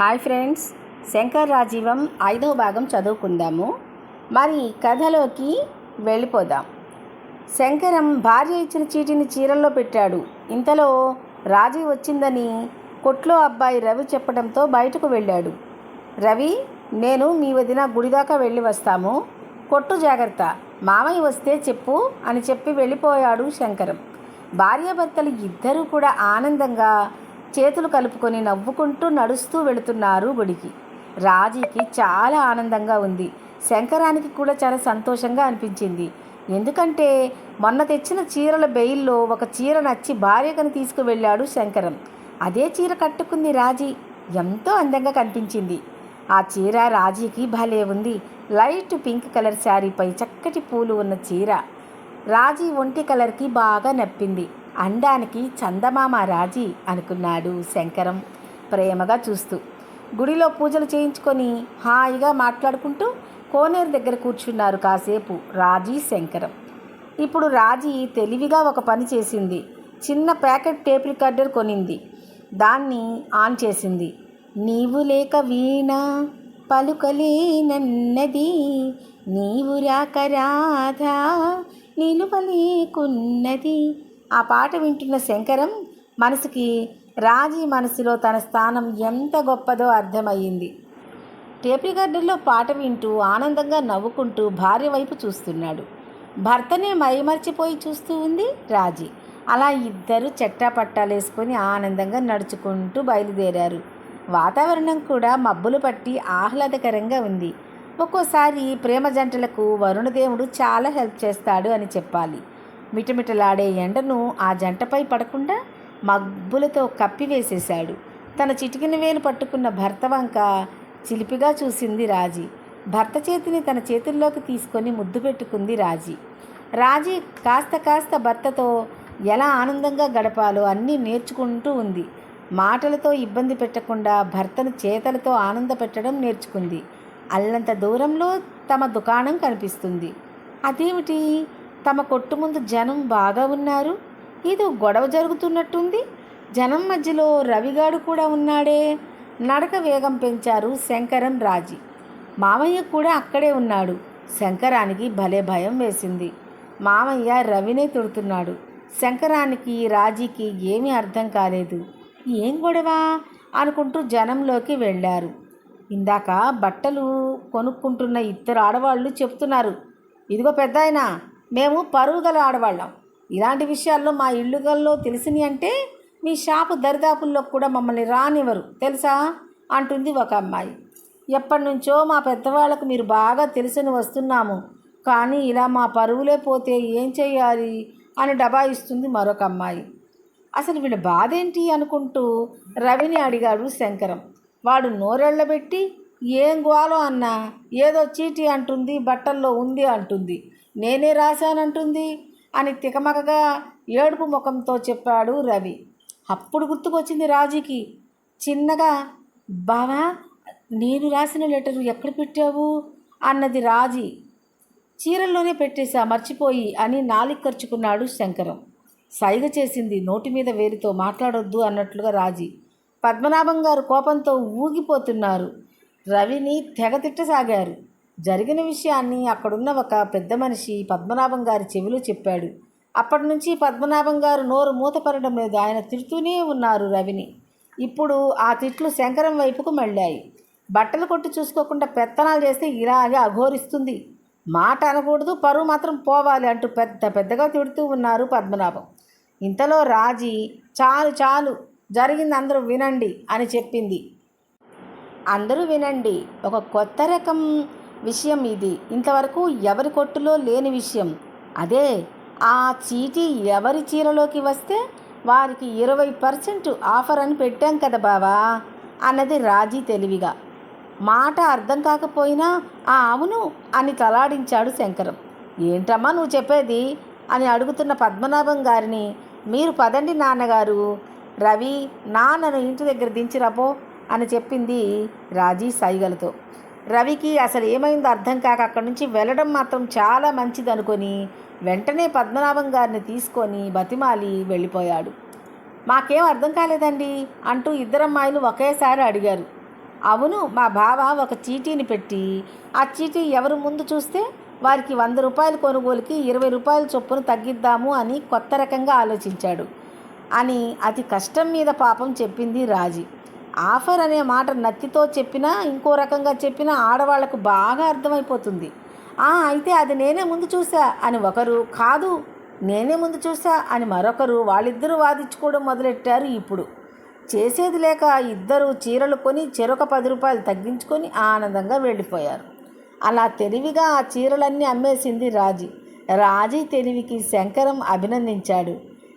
Hi friends Shankar రాజీవం ఐదవ భాగం చదువుకుందాము. మరి కథలోకి వెళ్ళిపోదాం. శంకరం భార్య ఇచ్చిన చీటిని చీరల్లో పెట్టాడు. ఇంతలో రాజీ వచ్చిందని కొట్లో అబ్బాయి రవి చెప్పడంతో బయటకు వెళ్ళాడు. రవి నేను మీ వదిన గుడిదాకా వెళ్ళి వస్తాము. కొట్టు జాగ్రత్త మామయ్య వస్తే చెప్పు అని చెప్పి వెళ్ళిపోయాడు శంకరం. భార్యాభర్తలు ఇద్దరూ కూడా ఆనందంగా చేతులు కలుపుకొని నవ్వుకుంటూ నడుస్తూ వెళుతున్నారు గుడికి. రాజీకి చాలా ఆనందంగా ఉంది. శంకరానికి కూడా చాలా సంతోషంగా అనిపించింది. ఎందుకంటే మొన్న తెచ్చిన చీరల బెయిల్లో ఒక చీర నచ్చి భార్యకని తీసుకువెళ్ళాడు శంకరం. అదే చీర కట్టుకుంది రాజీ. ఎంతో అందంగా కనిపించింది. ఆ చీర రాజీకి భలే ఉంది. లైట్ పింక్ కలర్ శారీపై చక్కటి పూలు ఉన్న చీర. రాజీ ఒంటి కలర్కి బాగా నప్పింది. అండానికి చందమామ రాజీ అనుకున్నాడు శంకరం ప్రేమగా చూస్తూ. గుడిలో పూజలు చేయించుకొని హాయిగా మాట్లాడుకుంటూ కోనేరు దగ్గర కూర్చున్నారు కాసేపు రాజీ శంకరం. ఇప్పుడు రాజీ తెలివిగా ఒక పని చేసింది. చిన్న ప్యాకెట్ టేప్ రికార్డర్ కొనింది. దాన్ని ఆన్ చేసింది. నీవు లేక వీణ పలుకలేనన్నది. నీవు రాక రాధా నిలువలేకున్నది ఆ పాట వింటున్న శంకరం మనసుకి రాజీ మనసులో తన స్థానం ఎంత గొప్పదో అర్థమయ్యింది. టేప్ రికార్డర్లో పాట వింటూ ఆనందంగా నవ్వుకుంటూ భార్య వైపు చూస్తున్నాడు. భర్తనే మైమర్చిపోయి చూస్తూ ఉంది రాజీ. అలా ఇద్దరు చెట్టాపట్టాలేసుకొని ఆనందంగా నడుచుకుంటూ బయలుదేరారు. వాతావరణం కూడా మబ్బులు పట్టి ఆహ్లాదకరంగా ఉంది. ఒక్కోసారి ప్రేమ జంటలకు వరుణదేవుడు చాలా హెల్ప్ చేస్తాడు అని చెప్పాలి. మిటమిటలాడే ఎండను ఆ జంటపై పడకుండా మబ్బులతో కప్పివేసేశాడు. తన చిటికిన వేలు పట్టుకున్న భర్త వంక చిలిపిగా చూసింది రాజీ. భర్త చేతిని తన చేతుల్లోకి తీసుకొని ముద్దు పెట్టుకుంది రాజీ. రాజీ కాస్త కాస్త భర్తతో ఎలా ఆనందంగా గడపాలో అన్నీ నేర్చుకుంటూ ఉంది. మాటలతో ఇబ్బంది పెట్టకుండా భర్తను చేతలతో ఆనంద పెట్టడం నేర్చుకుంది. అల్లంత దూరంలో తమ దుకాణం కనిపిస్తుంది. అదేమిటి? తమ కొట్టు ముందు జనం బాగా ఉన్నారు. ఇది గొడవ జరుగుతున్నట్టుంది. జనం మధ్యలో రవిగాడు కూడా ఉన్నాడే. నడక వేగం పెంచారు శంకరం రాజీ. మామయ్య కూడా అక్కడే ఉన్నాడు. శంకరానికి భలే భయం వేసింది. మామయ్య రవినే తిడుతున్నాడు. శంకరానికి రాజీకి ఏమీ అర్థం కాలేదు. ఏం గొడవ? అనుకుంటూ జనంలోకి వెళ్ళారు. ఇందాక బట్టలు కొనుక్కుంటున్న ఇద్దరు ఆడవాళ్ళు చెప్తున్నారు. ఇదిగో పెద్ద మేము పరువు గల ఆడవాళ్ళం. ఇలాంటి విషయాల్లో మా ఇళ్ళుగల్లో తెలిసిని అంటే మీ షాపు దరిదాపుల్లో కూడా మమ్మల్ని రానివ్వరు. తెలుసా? అంటుంది ఒక అమ్మాయి. ఎప్పటి నుంచో మా పెద్దవాళ్ళకు మీరు బాగా తెలిసిన వస్తున్నాము. కానీ ఇలా మా పరువులే పోతే ఏం చేయాలి అని డబాయిస్తుంది మరొక అమ్మాయి. అసలు వీళ్ళ బాధ ఏంటి అనుకుంటూ రవిని అడిగాడు శంకరం. వాడు నోరెళ్ళబెట్టి ఏం గోలో అన్నా? ఏదో చీటీ అంటుంది బట్టల్లో ఉంది అంటుంది. నేనే రాశానంటుంది అని తికమకగా ఏడుపు ముఖంతో చెప్పాడు రవి. అప్పుడు గుర్తుకొచ్చింది రాజుకి. చిన్నగా బావా నేను రాసిన లెటరు ఎక్కడ పెట్టావు? అన్నది రాజీ. చీరల్లోనే పెట్టేశా మర్చిపోయి అని నాలిక ఖర్చుకున్నాడు శంకరం. సైగ చేసింది నోటి మీద వేరితో మాట్లాడొద్దు అన్నట్లుగా రాజీ. పద్మనాభం గారు కోపంతో ఊగిపోతున్నారు. రవిని తెగ తిట్టసాగారు. జరిగిన విషయాన్ని అక్కడున్న ఒక పెద్ద మనిషి పద్మనాభం గారి చెవిలో చెప్పాడు. అప్పటి నుంచి పద్మనాభం గారు నోరు మూతపడడం లేదు. ఆయన తిడుతూనే ఉన్నారు రవిని. ఇప్పుడు ఆ తిట్లు శంకరం వైపుకు మళ్ళాయి. బట్టలు కొట్టి చూసుకోకుండా పెత్తనాలు చేస్తే ఇలాగే అఘోరిస్తుంది. మాట అనకూడదు పరువు మాత్రం పోవాలి అంటూ పెద్ద పెద్దగా తిడుతూ ఉన్నారు పద్మనాభం. ఇంతలో రాజీ చాలు చాలు జరిగింది అందరూ వినండి అని చెప్పింది. అందరూ వినండి. ఒక కొత్త రకం విషయం ఇది. ఇంతవరకు ఎవరి కొట్టులో లేని విషయం. అదే ఆ చీటీ ఎవరి చీరలోకి వస్తే వారికి ఇరవై పర్సెంట్ ఆఫర్ అని పెట్టాం కదా బావా అన్నది రాజీ తెలివిగా. మాట అర్థం కాకపోయినా ఆ అవును అని తలాడించాడు శంకరం. ఏంటమ్మా నువ్వు చెప్పేది? అని అడుగుతున్న పద్మనాభం గారిని మీరు పదండి నాన్నగారు రవి నాన్నను ఇంటి దగ్గర దించిరాపో అని చెప్పింది రాజీ సైగలతో. రవికి అసలు ఏమైందో అర్థం కాక అక్కడి నుంచి వెళ్ళడం మాత్రం చాలా మంచిది అనుకొని వెంటనే పద్మనాభం గారిని తీసుకొని బతిమాలి వెళ్ళిపోయాడు. మాకేం అర్థం కాలేదండి అంటూ ఇద్దరమ్మాయిలు ఒకేసారి అడిగారు. అవును మా బావ ఒక చీటీని పెట్టి ఆ చీటీ ఎవరు ముందు చూస్తే వారికి వంద రూపాయల కొనుగోలుకి ఇరవై రూపాయల చొప్పున తగ్గిద్దాము అని కొత్త రకంగా ఆలోచించాడు. అని అతి కష్టం మీద పాపం చెప్పింది రాజీ. ఆఫర్ అనే మాట నత్తితో చెప్పినా ఇంకో రకంగా చెప్పినా ఆడవాళ్ళకు బాగా అర్థమైపోతుంది. "ఆ, అయితే అది నేనే ముందు చూసా అని ఒకరు కాదు నేనే ముందు చూసా అని మరొకరు వాళ్ళిద్దరూ వాదించుకోవడం మొదలెట్టారు ఇప్పుడు. చేసేది లేక ఇద్దరు చీరలు కొని చెరొక పది రూపాయలు తగ్గించుకొని ఆనందంగా వెళ్ళిపోయారు. అలా తెలివిగా ఆ చీరలన్నీ అమ్మేసింది రాజీ. రాజీ తెలివికి శంకరం అభినందించాడు.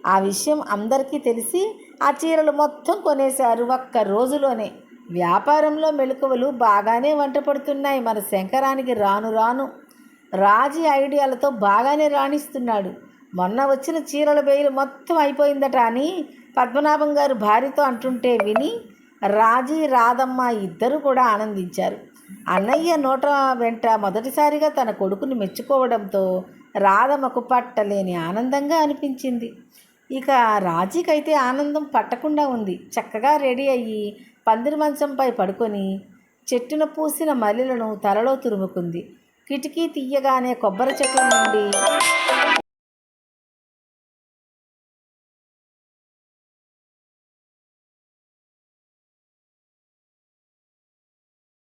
ఆ విషయం అందరికీ తెలిసి ఆ చీరలు మొత్తం కొనేశారు ఒక్క రోజులోనే. వ్యాపారంలో మెలకువలు బాగానే వంట పడుతున్నాయి. మన శంకరానికి రాను రాను. రాజీ ఐడియాలతో బాగానే రాణిస్తున్నాడు. మొన్న వచ్చిన చీరల బేయిలు మొత్తం అయిపోయిందట అని పద్మనాభం గారు భార్యతో అంటుంటే విని రాజీ రాధమ్మ ఇద్దరు కూడా ఆనందించారు. అన్నయ్య నోట వెంట మొదటిసారిగా తన కొడుకుని మెచ్చుకోవడంతో రాధమ్మకు పట్టలేని ఆనందంగా అనిపించింది. ఇక రాజీకైతే ఆనందం పట్టకుండా ఉంది. చక్కగా రెడీ అయ్యి పందిరి మంచంపై పడుకొని చెట్టున పూసిన మల్లెలను తలలో తురుముకుంది. కిటికీ తీయగానే కొబ్బరి చెట్ల నుండి